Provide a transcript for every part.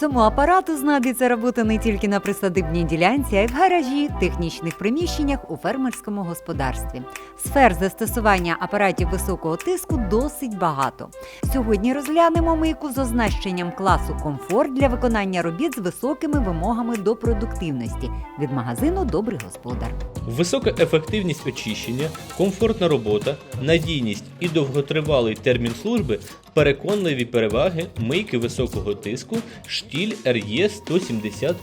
Цьому апарату знадиться робота не тільки на присадибній ділянці, а й в гаражі, технічних приміщеннях у фермерському господарстві. Сфер застосування апаратів високого тиску досить багато. Сьогодні розглянемо мийку з означенням класу комфорт для виконання робіт з високими вимогами до продуктивності від магазину Добрий господар. Висока ефективність очищення, комфортна робота, надійність і довготривалий термін служби переконливі переваги мийки високого тиску штіль RE 170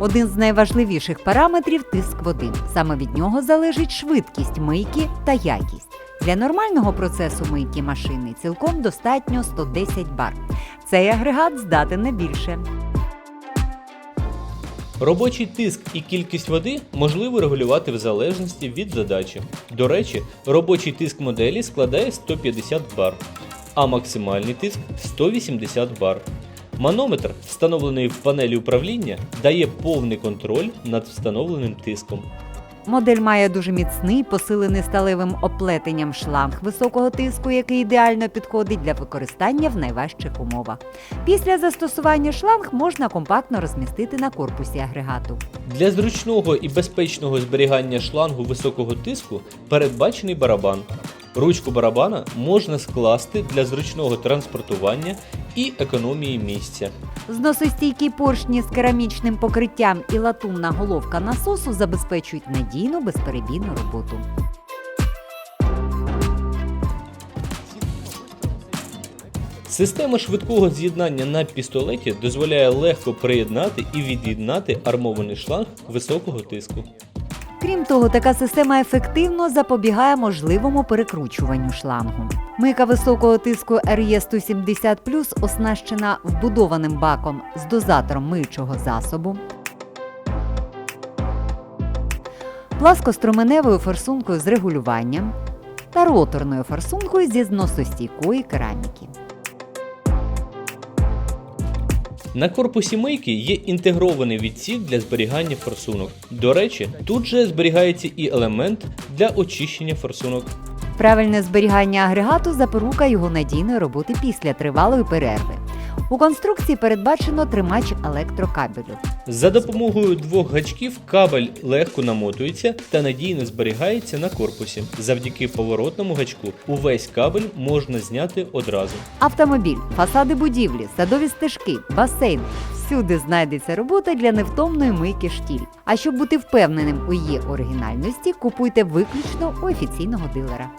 Один з найважливіших параметрів тиск води. Саме від нього залежить швидкість мийки та якість. Для нормального процесу мийки машини цілком достатньо 110 бар. Цей агрегат здатен на більше. Робочий тиск і кількість води можливо регулювати в залежності від задачі. До речі, робочий тиск моделі складає 150 бар, а максимальний тиск 180 бар. Манометр, встановлений в панелі управління, дає повний контроль над встановленим тиском. Модель має дуже міцний, посилений сталевим оплетенням шланг високого тиску, який ідеально підходить для використання в найважчих умовах. Після застосування шланг можна компактно розмістити на корпусі агрегату. Для зручного і безпечного зберігання шлангу високого тиску передбачений барабан. Ручку барабана можна скласти для зручного транспортування і економії місця. Зносостійкі поршні з керамічним покриттям і латунна головка насосу забезпечують надійну безперебійну роботу. Система швидкого з'єднання на пістолеті дозволяє легко приєднати і від'єднати армований шланг високого тиску. Крім того, така система ефективно запобігає можливому перекручуванню шлангу. Мийка високого тиску RE 170 оснащена вбудованим баком з дозатором миючого засобу, пласкоструменевою форсункою з регулюванням та роторною форсункою зі зносостійкої кераміки. На корпусі мийки є інтегрований відсік для зберігання форсунок. До речі, тут же зберігається і елемент для очищення форсунок. Правильне зберігання агрегату запорука його надійної роботи після тривалої перерви. У конструкції передбачено тримач електрокабелю. За допомогою двох гачків кабель легко намотується та надійно зберігається на корпусі. Завдяки поворотному гачку увесь кабель можна зняти одразу. Автомобіль, фасади будівлі, садові стежки, басейн. Всюди знайдеться робота для невтомної мийки штіль. А щоб бути впевненим у її оригінальності, купуйте виключно у офіційного дилера.